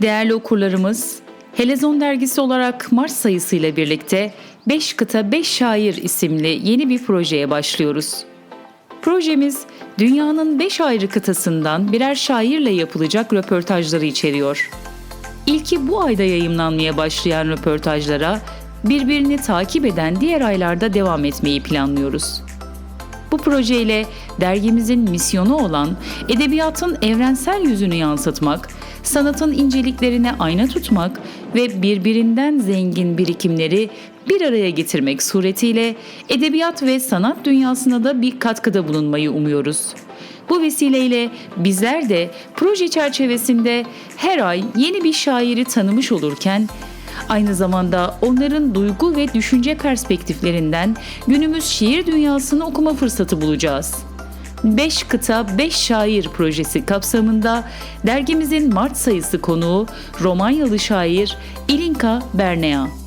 Değerli okurlarımız, Helezon dergisi olarak Mart sayısıyla birlikte 5 kıta 5 şair isimli yeni bir projeye başlıyoruz. Projemiz dünyanın 5 ayrı kıtasından birer şairle yapılacak röportajları içeriyor. İlki bu ayda yayımlanmaya başlayan röportajlara birbirini takip eden diğer aylarda devam etmeyi planlıyoruz. Bu projeyle dergimizin misyonu olan edebiyatın evrensel yüzünü yansıtmak, sanatın inceliklerine ayna tutmak ve birbirinden zengin birikimleri bir araya getirmek suretiyle edebiyat ve sanat dünyasına da bir katkıda bulunmayı umuyoruz. Bu vesileyle bizler de proje çerçevesinde her ay yeni bir şairi tanımış olurken Aynı zamanda onların duygu ve düşünce perspektiflerinden günümüz şiir dünyasını okuma fırsatı bulacağız. 5 kıta 5 şair projesi kapsamında dergimizin Mart sayısı konuğu Romanyalı şair İlinka Bernea.